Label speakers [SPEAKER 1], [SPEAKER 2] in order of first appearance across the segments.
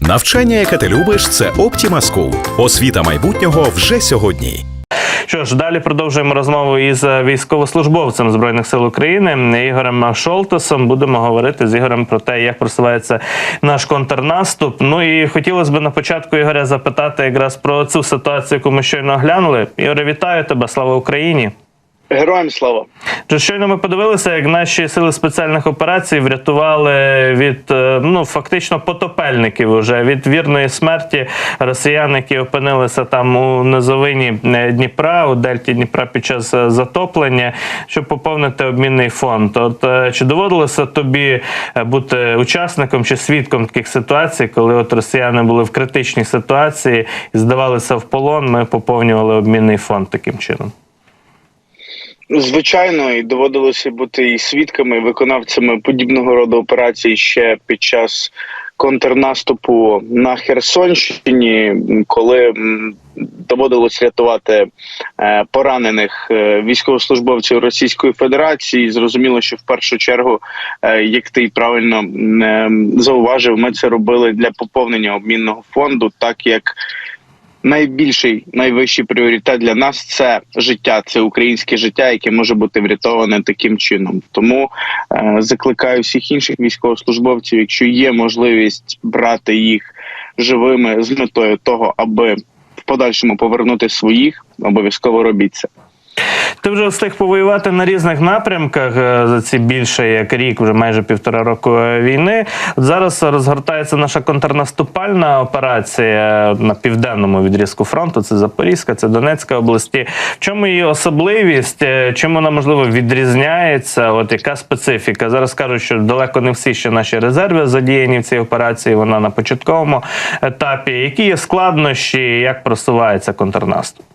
[SPEAKER 1] Навчання, яке ти любиш, це Optima School. Освіта майбутнього вже сьогодні.
[SPEAKER 2] Що ж, далі продовжуємо розмову із е, військовослужбовцем збройних сил України Ігорем Шолтесом. Будемо говорити з Ігорем про те, як просувається наш контрнаступ. Ну і хотілося б на початку Ігоря запитати якраз про цю ситуацію, яку ми щойно оглянули. Ігоре, вітаю тебе! Слава Україні!
[SPEAKER 3] Героям слава.
[SPEAKER 2] Щойно ми подивилися, як наші сили спеціальних операцій врятували від е, ну фактично потопельників уже від вірної смерті росіян, які опинилися там у низовині е, Дніпра, у Дельті Дніпра під час е, затоплення, щоб поповнити обмінний фонд. От чи доводилося тобі бути учасником чи свідком таких ситуацій, коли от росіяни були в критичній ситуації і здавалися в полон? Ми поповнювали обмінний фонд таким чином.
[SPEAKER 3] Звичайно, і доводилося бути і свідками, і виконавцями подібного роду операцій ще під час контрнаступу на Херсонщині, коли доводилось рятувати е, поранених е, військовослужбовців Російської Федерації. Зрозуміло, що в першу чергу, е, як ти правильно м, е, зауважив, ми це робили для поповнення обмінного фонду, так як найбільший найвищий пріоритет для нас це життя, це українське життя, яке може бути врятоване таким чином. Тому е, закликаю всіх інших військовослужбовців, якщо є можливість брати їх живими з метою того, аби в подальшому повернути своїх, обов'язково робіть це.
[SPEAKER 2] Ти вже встиг повоювати на різних напрямках е, за ці більше як рік, вже майже півтора року е, війни. От зараз розгортається наша контрнаступальна операція на південному відрізку фронту. Це Запорізька, це Донецька області. В чому її особливість? Е, Чим вона можливо відрізняється? От яка специфіка? Зараз кажуть, що далеко не всі ще наші резерви задіяні в цій операції. Вона на початковому етапі. Які є складнощі? Як просувається контрнаступ?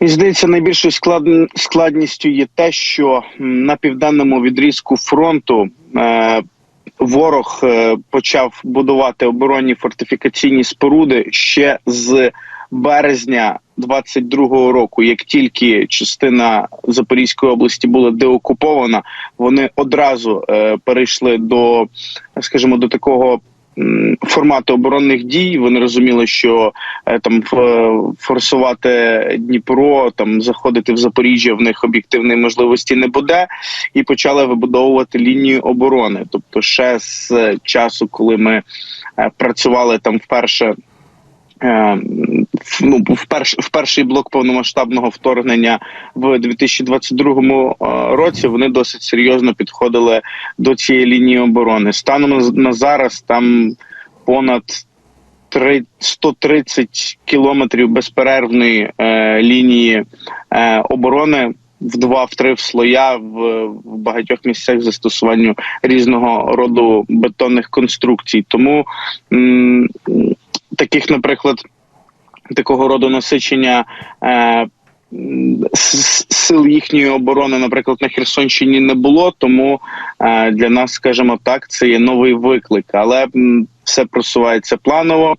[SPEAKER 3] І здається, найбільшою склад... складністю є те, що на південному відрізку фронту е... ворог е... почав будувати оборонні фортифікаційні споруди ще з березня 22-го року. Як тільки частина Запорізької області була деокупована, вони одразу е... перейшли до, скажімо, до такого м, формату оборонних дій. Вони розуміли, що е, там ф- форсувати Дніпро, там заходити в Запоріжжя в них об'єктивної можливості не буде, і почали вибудовувати лінію оборони. Тобто, ще з е, часу, коли ми е, працювали там вперше. Ну, в перш в перший блок повномасштабного вторгнення в 2022 е, році вони досить серйозно підходили до цієї лінії оборони. Станом на- зараз там понад три- 130 кілометрів безперервної е, лінії е, оборони. В два в слоя в багатьох місцях застосуванню різного роду бетонних конструкцій. Тому м, таких, наприклад, такого роду насичення е, сил їхньої оборони, наприклад, на Херсонщині не було. Тому е, для нас, скажімо так, це є новий виклик, але все просувається планово.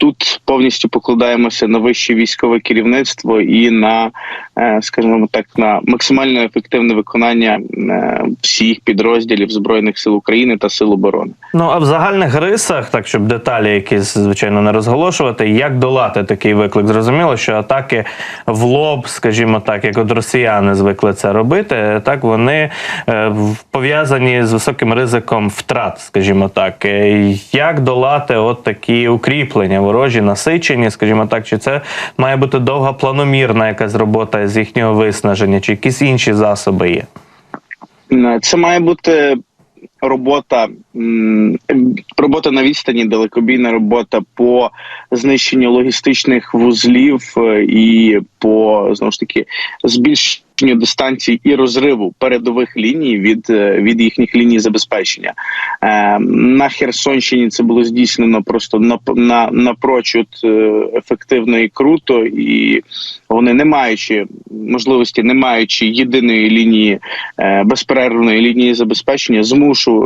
[SPEAKER 3] Тут повністю покладаємося на вище військове керівництво і на, е, скажімо так, на максимально ефективне виконання е, всіх підрозділів збройних сил України та сил оборони.
[SPEAKER 2] Ну а в загальних рисах, так щоб деталі якісь звичайно не розголошувати, як долати такий виклик? Зрозуміло, що атаки в лоб, скажімо так, як от росіяни звикли це робити, так вони е, пов'язані з високим ризиком втрат, скажімо так. Як долати от такі укріплення ворожі, насичені, скажімо так, чи це має бути довга планомірна якась робота з їхнього виснаження, чи якісь інші засоби є?
[SPEAKER 3] Це має бути робота, робота на відстані, далекобійна робота по знищенню логістичних вузлів е, і по знову ж таки збільшенню дистанцій і розриву передових ліній від, е, від їхніх ліній забезпечення. Е, На Херсонщині це було здійснено просто на, на напрочуд е, ефективно і круто, і вони не маючи можливості, не маючи єдиної лінії безперервної лінії забезпечення,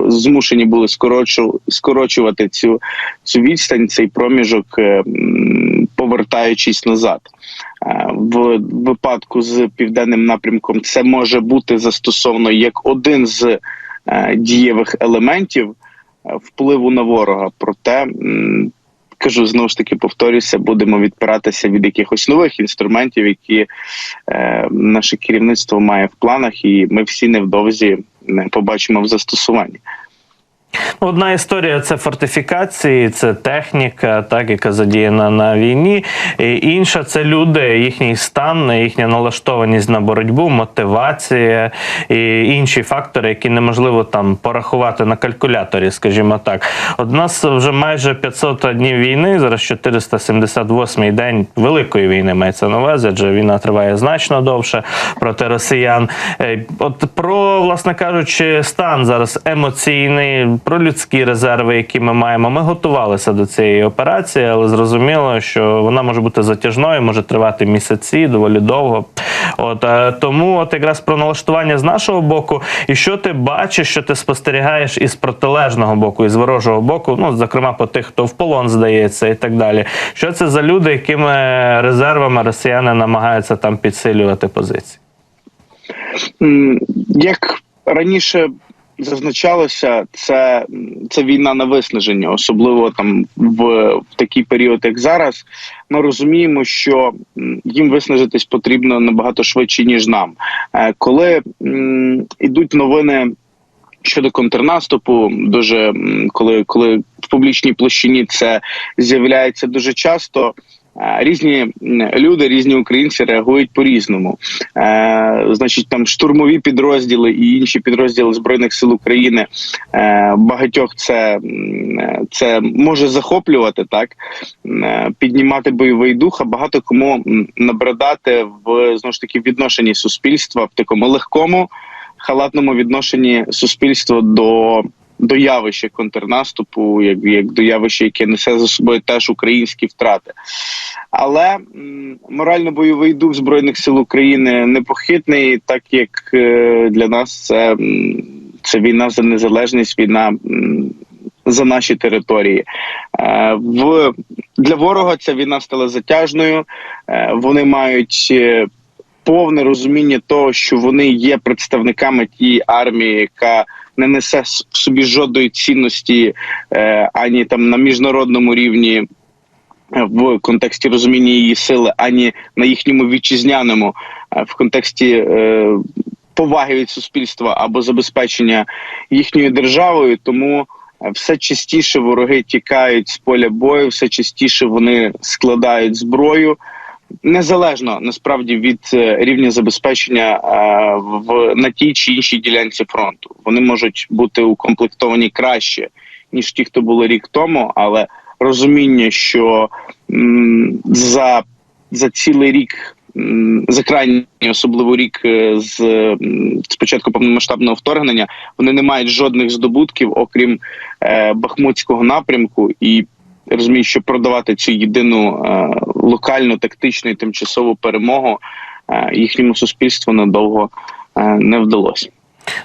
[SPEAKER 3] змушу змушені були скорочу, скорочувати цю цю відстань, цей проміжок, е, повертаючись назад. Е, В випадку з південним напрямком це може бути застосовано як один з е, дієвих елементів. впливу на ворога. Проте кажу знову ж таки, повторюся, будемо відпиратися від якихось нових інструментів, які наше керівництво має в планах, і ми всі невдовзі побачимо в застосуванні.
[SPEAKER 2] Одна історія це фортифікації, це техніка, так яка задіяна на війні. І інша це люди, їхній стан, їхня налаштованість на боротьбу, мотивація і інші фактори, які неможливо там порахувати на калькуляторі, скажімо так. От у нас вже майже 500 днів війни, зараз 478-й день великої війни мається на увазі, адже війна триває значно довше проти росіян. Е, От про, власне кажучи, стан зараз емоційний, про людські резерви, які ми маємо. Ми готувалися до цієї операції, але зрозуміло, що вона може бути затяжною, може тривати місяці, доволі довго. От е, тому, от якраз про налаштування з нашого боку, і що ти бачиш, що ти спостерігаєш із протилежного боку, із ворожого боку, ну зокрема по тих, хто в полон здається, і так далі. Що це за люди, якими резервами росіяни намагаються там підсилювати позиції?
[SPEAKER 3] Як раніше зазначалося, це, це війна на виснаження, особливо там в, в такий період, як зараз. Ми розуміємо, що їм виснажитись потрібно набагато швидше, ніж нам. Е, Коли м, ідуть новини. Щодо контрнаступу, дуже коли, коли в публічній площині це з'являється дуже часто. Різні люди, різні українці реагують по-різному. Е, значить, там штурмові підрозділи і інші підрозділи збройних сил України. Е, багатьох це, це може захоплювати, так е, піднімати бойовий дух, а багато кому набридати в знову ж таки відношенні суспільства в такому легкому халатному відношенні суспільства до. До явища контрнаступу, як, як до явища, яке несе за собою теж українські втрати. Але морально-бойовий дух Збройних сил України непохитний, так як е, для нас це, це війна за незалежність, війна за наші території. Е, в, для ворога ця війна стала затяжною. Е, вони мають. Повне розуміння того, що вони є представниками тієї армії, яка не несе в собі жодної цінності е, ані там на міжнародному рівні е, в контексті розуміння її сили, ані на їхньому вітчизняному, е, в контексті поваги від суспільства або забезпечення їхньою державою. Тому все частіше вороги тікають з поля бою, все частіше вони складають зброю. Незалежно насправді від е, рівня забезпечення е, в на тій чи іншій ділянці фронту, вони можуть бути укомплектовані краще ніж ті, хто були рік тому, але розуміння, що за, за цілий рік, за крайній особливо рік е, з м, з початку повномасштабного вторгнення, вони не мають жодних здобутків, окрім е, Бахмутського напрямку, і розуміють, що продавати цю єдину е, локальну тактичну і тимчасову перемогу е, їхньому суспільству надовго е, не вдалося.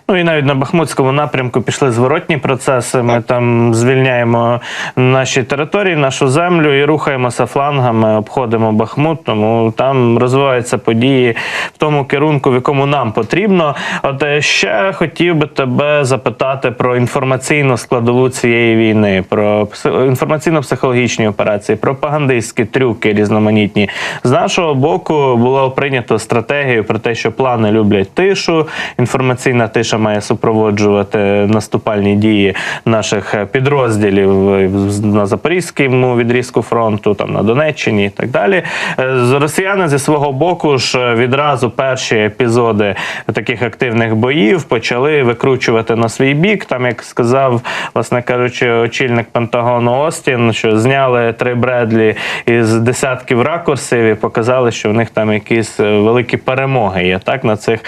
[SPEAKER 2] Ну і навіть на Бахмутському напрямку пішли зворотні процеси. Ми там звільняємо наші території, нашу землю і рухаємося флангами, обходимо Бахмут. Тому там розвиваються події в тому керунку, в якому нам потрібно. От е, ще хотів би тебе запитати про інформаційну складову цієї війни, про інформаційно-психологічні операції, пропагандистські трюки різноманітні. З нашого боку було прийнято стратегію про те, що плани люблять тишу. Інформаційна тиша має супроводжувати наступальні дії наших е, підрозділів е, на запорізькому відрізку фронту, там на Донеччині і так далі. Е, Росіяни зі свого боку ж відразу перші епізоди таких активних боїв почали викручувати на свій бік. Там, як сказав, власне кажучи, очільник Пентагону Остін, що зняли три Бредлі із десятків ракурсів і показали, що в них там якісь великі перемоги є так на цих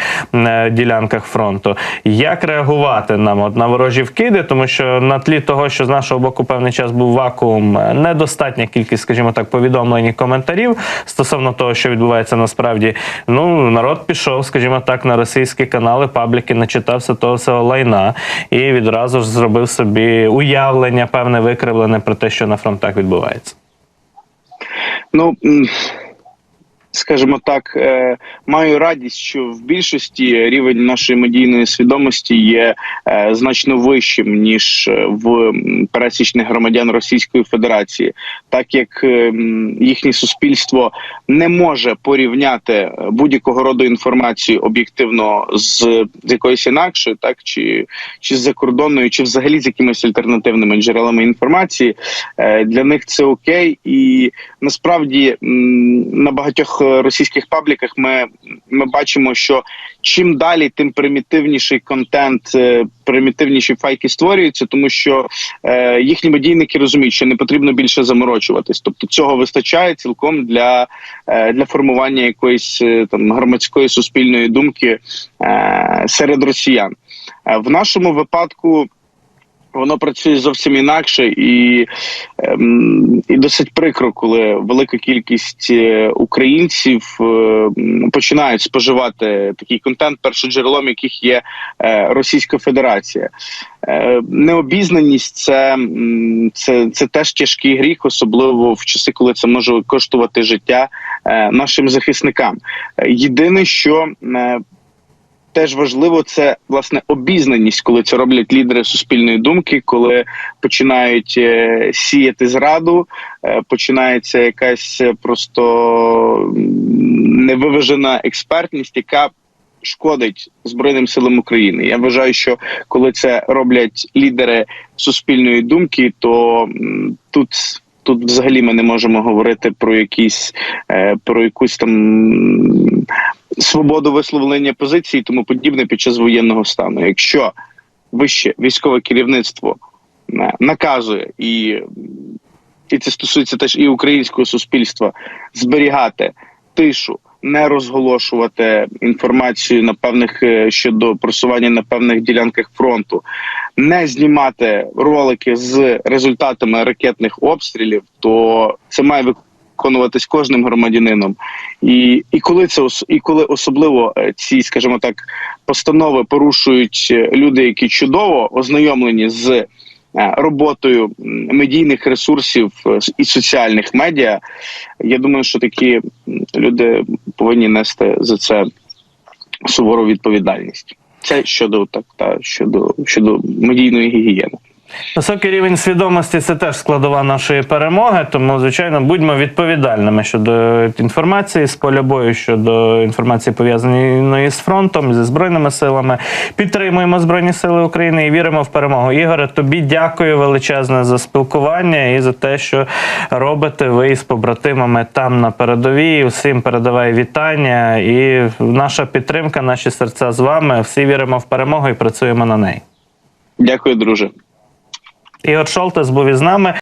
[SPEAKER 2] ділянках фронту. Як реагувати нам от на ворожі вкиди? Тому що на тлі того, що з нашого боку певний час був вакуум, е, недостатня кількість, скажімо так, повідомлень і коментарів стосовно того, що відбувається насправді. Ну народ пішов, скажімо так, на російські канали, пабліки, начитався того всього лайна і відразу ж зробив собі уявлення, певне викривлене про те, що на фронтах відбувається.
[SPEAKER 3] Ну скажімо так, е, маю радість, що в більшості рівень нашої медійної свідомості є е, значно вищим ніж е, в пересічних громадян Російської Федерації, так як їхнє суспільство не може порівняти будь-якого роду інформацію об'єктивно з, якоюсь інакшою, так чи, чи з закордонною, чи взагалі з якимись альтернативними джерелами інформації. Для них це окей, і насправді на багатьох е, російських пабліках ми, ми бачимо, що чим далі, тим примітивніший контент, е, примітивніші файки створюються, тому що е, їхні медійники розуміють, що не потрібно більше заморочуватись. Тобто цього вистачає цілком для, е, для формування якоїсь е, там громадської суспільної думки е, серед росіян. В нашому випадку. Воно працює зовсім інакше і, ем, і досить прикро, коли велика кількість е, українців е, починають споживати такий контент, першоджерелом яких є е, Російська Федерація. Необізнаність це, це, це теж тяжкий гріх, особливо в часи, коли це може коштувати життя нашим захисникам. Єдине, що теж важливо це власне обізнаність, коли це роблять лідери суспільної думки, коли починають е, сіяти зраду, е, починається якась е, просто невиважена експертність, яка шкодить Збройним силам України. Я вважаю, що коли це роблять лідери суспільної думки, то тут. Тут взагалі ми не можемо говорити про якісь про якусь там свободу висловлення позицій і тому подібне під час воєнного стану. Якщо вище військове керівництво е, наказує і, і це стосується теж і українського суспільства зберігати тишу. Не розголошувати інформацію на певних е, щодо просування на певних ділянках фронту, не знімати ролики з результатами ракетних обстрілів, то це має виконуватись кожним громадянином. І, і коли це і коли особливо е, ці, скажімо так, постанови порушують е, люди, які чудово ознайомлені з е, роботою медійних ресурсів і соціальних медіа, я думаю, що такі люди повинні нести за це сувору відповідальність. Це щодо так та щодо щодо медійної гігієни.
[SPEAKER 2] Високий рівень свідомості це теж складова нашої перемоги. Тому, звичайно, будьмо відповідальними щодо інформації з поля бою, щодо інформації пов'язаної з фронтом, зі збройними силами. Підтримуємо Збройні Сили України і віримо в перемогу. Ігоре, тобі дякую величезне за спілкування і за те, що робите ви із побратимами там на передовій. Усім передавай вітання і наша підтримка, наші серця з вами. Всі віримо в перемогу і працюємо на неї.
[SPEAKER 3] Дякую, друже.
[SPEAKER 2] Ігор Шолтес був із нами.